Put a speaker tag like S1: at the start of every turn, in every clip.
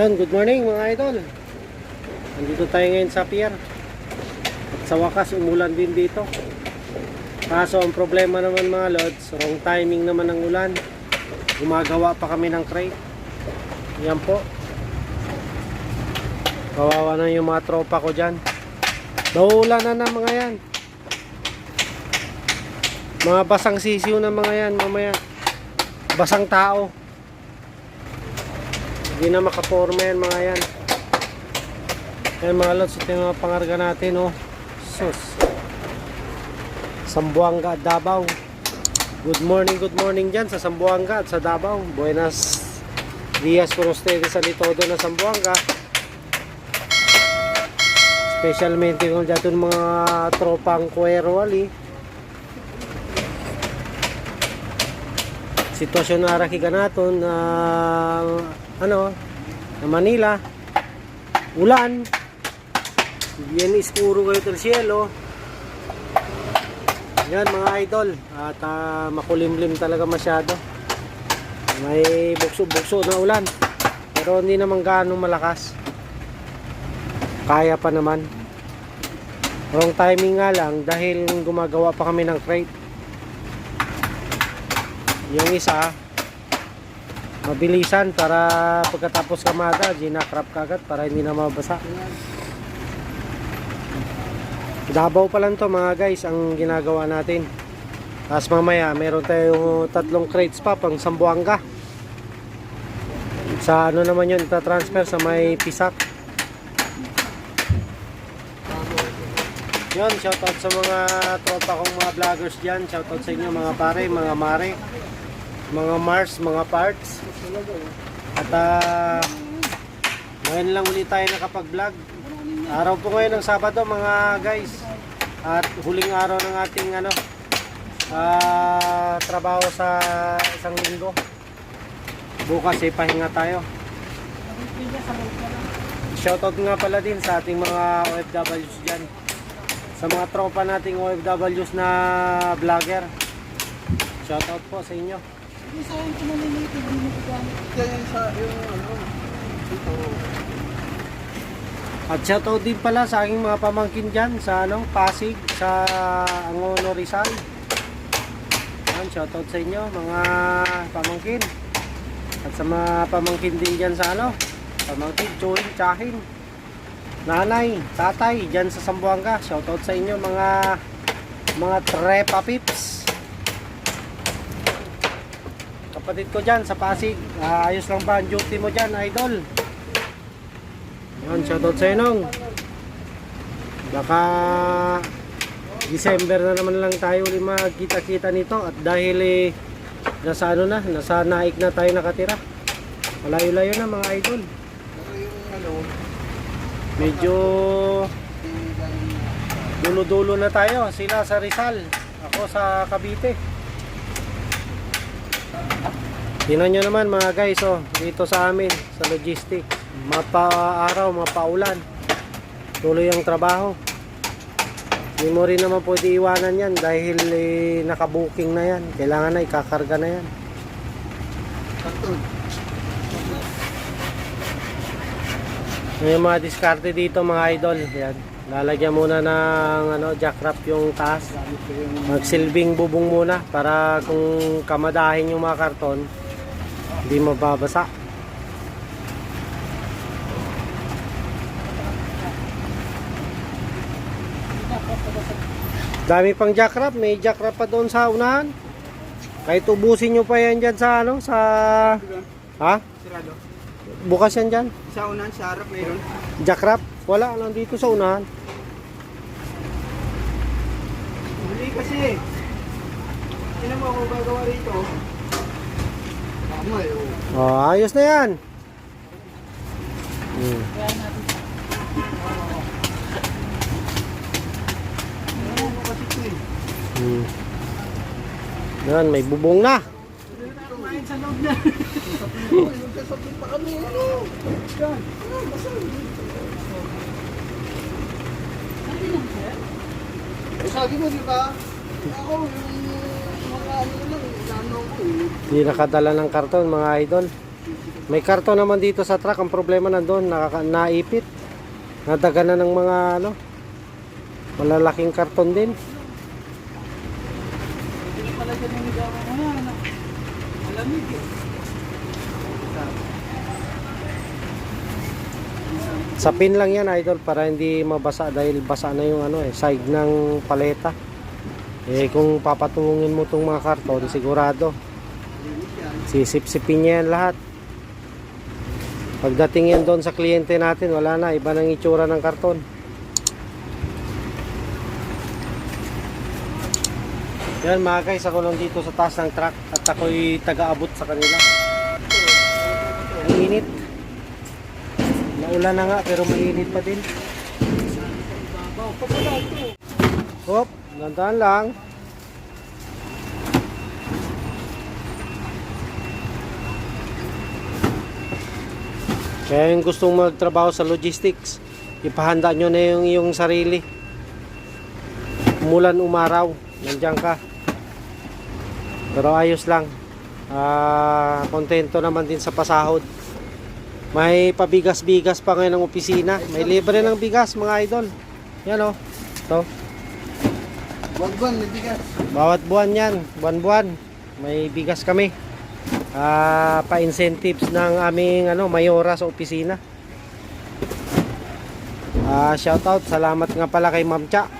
S1: Yan, good morning mga idol. Nandito tayo ngayon sa pier. At sa wakas, umulan din dito. Kaso ang problema naman mga lods, wrong timing naman ng ulan. Gumagawa pa kami ng crate. Yan po. Kawawa na yung mga tropa ko dyan. Nauulan na na mga yan. Mga basang sisiw na mga yan mamaya. Basang tao. Hindi na makaporma yan mga yan. Yan mga lods, ito yung mga pangarga natin oh. Sus. Sambuanga Davao. Good morning, good morning dyan sa Sambuanga at sa Davao. Buenas días con ustedes sa Litodo na Sambuanga. Specialmente kung dyan mga tropang Cuero Ali. Sitwasyon na arakiga natin na ano, na Manila. Ulan. Bien iskuro kayo del cielo. Yan mga idol. At ah, makulimlim talaga masyado. May bukso-bukso na ulan. Pero hindi naman gaano malakas. Kaya pa naman. Wrong timing nga lang dahil gumagawa pa kami ng crate. Yung isa, mabilisan para pagkatapos kamada, ginakrap kagad para hindi na mabasa. Dabaw pa lang to mga guys ang ginagawa natin. Tapos mamaya meron tayong tatlong crates pa pang Sambuanga. Sa ano naman yun, ita-transfer sa may pisak. Yun, shoutout sa mga tropa kong mga vloggers dyan. Shoutout sa inyo mga pare, mga mare, mga Mars, mga parts. At ah, ngayon lang ulit tayo nakapag-vlog. Araw po ngayon ng Sabado mga guys. At huling araw ng ating ano ah, trabaho sa isang linggo. Bukas eh pahinga tayo. Shoutout nga pala din sa ating mga OFWs dyan. Sa mga tropa nating OFWs na vlogger. Shoutout po sa inyo.
S2: Yan sa yung ano, ito.
S1: At shoutout din pala sa aking mga pamangkin dyan sa ano, Pasig, sa Angono Rizal. Yan, shoutout sa inyo mga pamangkin. At sa mga pamangkin din dyan sa ano, pamangkin, Joy, Tsahin, Nanay, Tatay, dyan sa Sambuanga. Shoutout sa inyo mga mga trepa pips. Kapatid ko dyan sa Pasig, Ah, ayos lang ba ang duty mo dyan, idol? Yan, shoutout sa inong. Baka December na naman lang tayo ulit magkita-kita nito at dahil eh, nasa ano na, nasa naik na tayo nakatira. Malayo-layo na mga idol. Medyo dulo-dulo na tayo. Sila sa Rizal, ako sa Cavite. Tingnan nyo naman mga guys, oh, dito sa amin, sa logistics. Mapa-araw, mapaulan. Tuloy ang trabaho. Hindi mo rin naman pwede iwanan yan dahil eh, nakabuking na yan. Kailangan na ikakarga na yan. Yung mga diskarte dito mga idol. Yan. Lalagyan muna ng ano, jackrap yung taas. Magsilbing bubong muna para kung kamadahin yung mga karton, hindi mababasa. Dami pang jackrap, may jackrap pa doon sa unahan. Kahit ubusin nyo pa yan dyan sa ano, sa... Ha?
S2: sirado.
S1: Bukas yan dyan.
S2: Sa unan, sa harap mayroon.
S1: Jackrap? Wala, nandito sa unahan.
S2: Huli kasi. Sino mo ako gagawa rito? Tama eh. oh.
S1: Ayos na yan. Hmm. Hmm. Yan, may bubong na.
S2: Sabi mo, di ba? Ako, yung mga ano lang, inano ko eh.
S1: Hindi nakadala ng karton mga idol. May karton naman dito sa truck. Ang problema nandun, nakaka- naipit. Nadaga na ng mga ano, malalaking karton din.
S2: Hindi na pala dyan yung higawan mo yan. Malamig eh.
S1: Sa pin lang yan idol para hindi mabasa dahil basa na yung ano eh, side ng paleta. Eh kung papatungin mo tong mga karton sigurado. Sisip-sipin niya yan lahat. Pagdating yan doon sa kliyente natin, wala na, iba nang itsura ng karton. Yan mga guys, ako lang dito sa taas ng truck at ako'y taga-abot sa kanila. Ang init. Naulan na nga pero mainit pa din. Hop, nandahan lang. Kaya yung gustong magtrabaho sa logistics, ipahanda nyo na yung, yung sarili. Umulan umaraw, nandiyan ka. Pero ayos lang. Ah, kontento naman din sa pasahod. May pabigas-bigas pa ngayon ng opisina. May libre ng bigas mga idol. Yan o. Ito.
S2: Wagwan, may bigas.
S1: Bawat buwan yan, buwan-buwan, may bigas kami. Ah, pa-incentives ng aming ano, mayora sa opisina. Ah, shout out, salamat nga pala kay Ma'am Cha.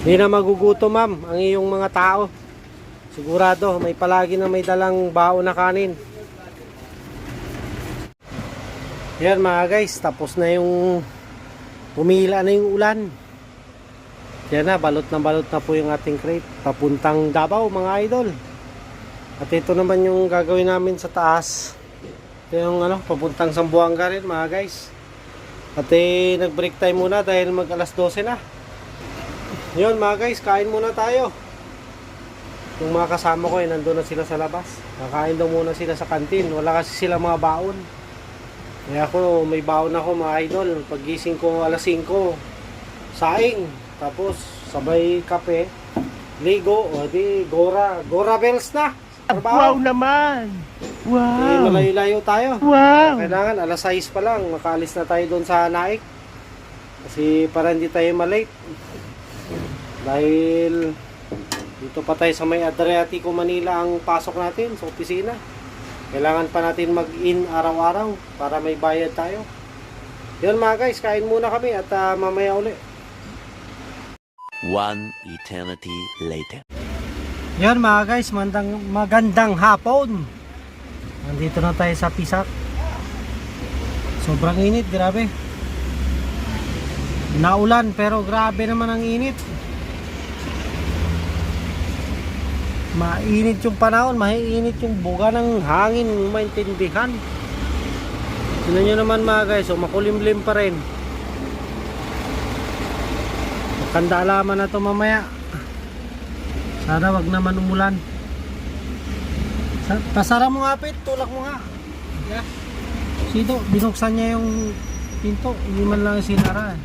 S1: Hindi na maguguto ma'am ang iyong mga tao. Sigurado, may palagi na may dalang bao na kanin. Yan mga guys, tapos na yung pumila na yung ulan. Yan na, balot na balot na po yung ating crate. Papuntang Davao mga idol. At ito naman yung gagawin namin sa taas. Ito yung ano, papuntang Sambuanga rin mga guys. At eh, nag-break time muna dahil mag alas 12 na. Yun mga guys, kain muna tayo. Yung mga kasama ko eh, nandun na sila sa labas. Kakain daw muna sila sa kantin. Wala kasi sila mga baon. Kaya ako, may baon ako mga idol. Paggising ko alas 5, saing. Tapos, sabay kape, ligo, o di, gora, gora bells na. Trabaho.
S2: naman!
S1: Eh, malayo-layo tayo.
S2: Wow!
S1: Kailangan alas 6 pa lang, makaalis na tayo doon sa Naik. Kasi para hindi tayo malate. Dahil dito pa tayo sa may Adriatico, Manila ang pasok natin sa opisina. Kailangan pa natin mag-in araw-araw para may bayad tayo. Yun mga guys, kain muna kami at ah, mamaya uli.
S3: One eternity later.
S1: Yan mga guys, mandang, magandang hapon. Nandito na tayo sa Pisak. Sobrang init, grabe. Naulan pero grabe naman ang init. Mainit yung panahon, mainit yung buga ng hangin, maintindihan. Tignan nyo naman mga guys, so makulimlim pa rin. Magkanda alaman na to mamaya. Sana wag naman umulan. Sa- Pasara mo nga pit, tulak mo nga.
S2: Yeah.
S1: Sito, binuksan niya yung pinto, hindi man lang sinara. eh.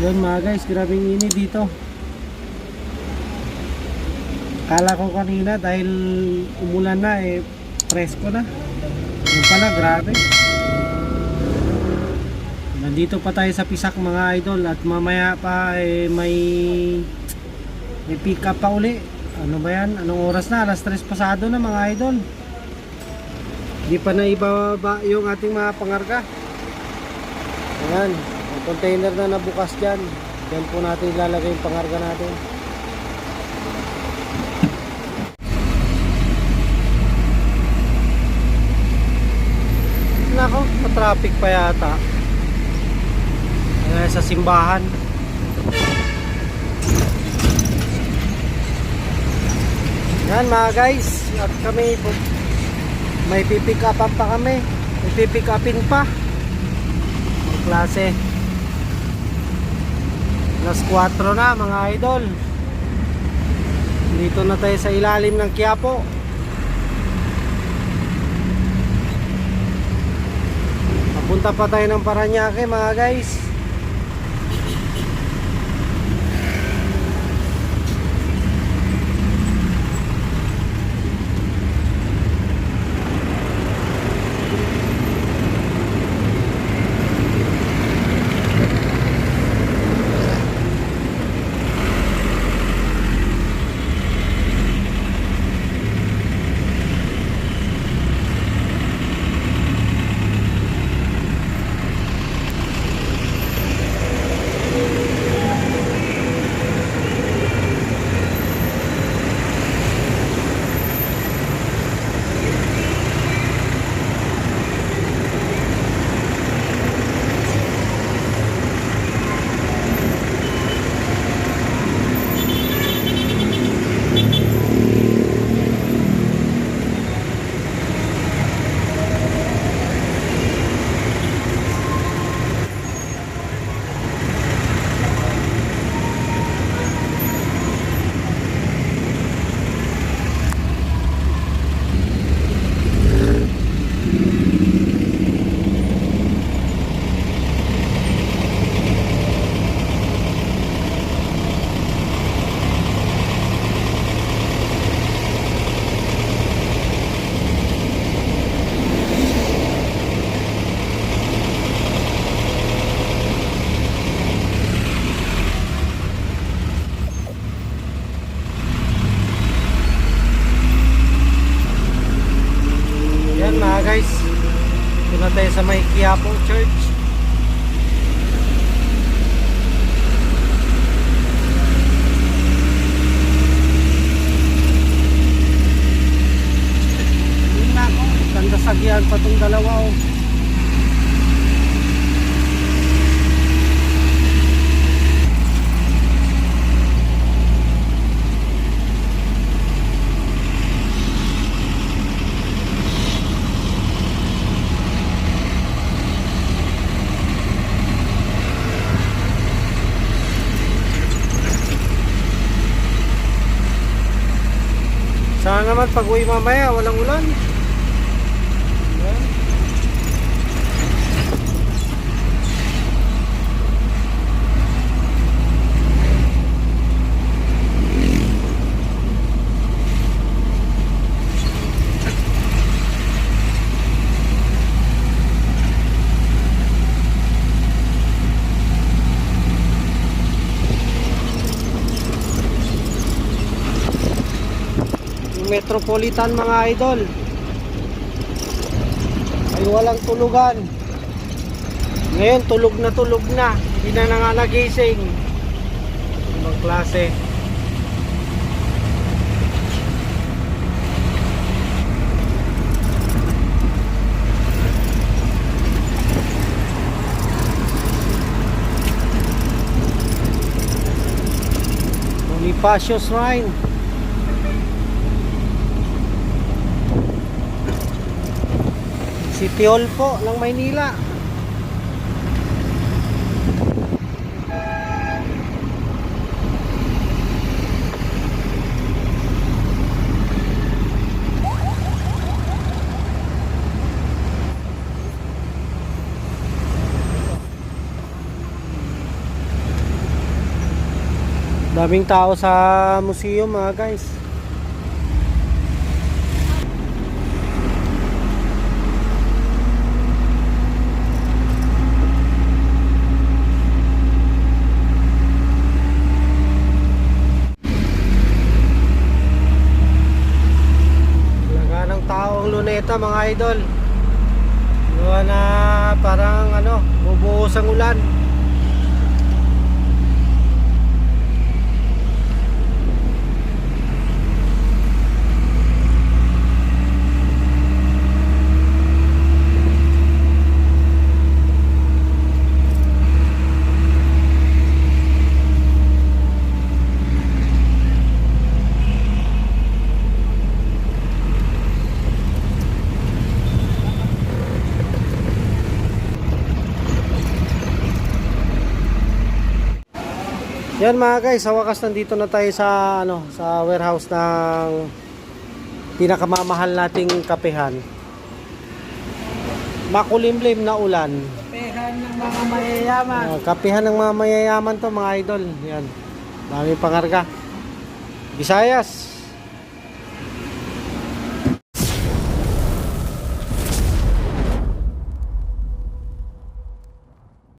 S1: Yun mga guys, grabing init dito. Kala ko kanina dahil umulan na eh, presko na. Yung pala, grabe. Nandito pa tayo sa Pisak mga idol at mamaya pa eh, may may pick up pa uli. Ano ba yan? Anong oras na? Alas 3 pasado na mga idol. Hindi pa na ibababa yung ating mga pangarga. Ayan, may container na nabukas dyan. Diyan po natin ilalagay yung pangarga natin. Nako, pa-traffic pa yata. Ayan, sa simbahan. Yan mga guys, at kami may pipick upan pa kami. May pipick upin pa. Ang klase. Alas 4 na mga idol. Dito na tayo sa ilalim ng Quiapo. Punta pa tayo ng Paranaque mga guys. Yan mga guys. Ito na tayo sa may Quiapo Church. Yun na ako. Ganda sagyan pa tong dalawa oh. Sana naman pag uwi mamaya, walang ulan. Yan. Yung Metropolitan mga idol. Ay walang tulugan. Ngayon tulog na tulog na. Hindi na nga nagising ibang klase. Bonifacio Shrine City Hall po ng Maynila. Daming tao sa museum mga guys. Laga ng tao luneta mga idol. Gawa na parang ano, bubuhos ang ulan. Yan mga guys, sa wakas nandito na tayo sa ano, sa warehouse ng pinakamamahal nating kapehan. makulimlim na ulan.
S2: Pehan ng mga mayayaman.
S1: Uh, kapihan ng mga mayayaman to mga idol. Yan. Dami pangarga. Visayas.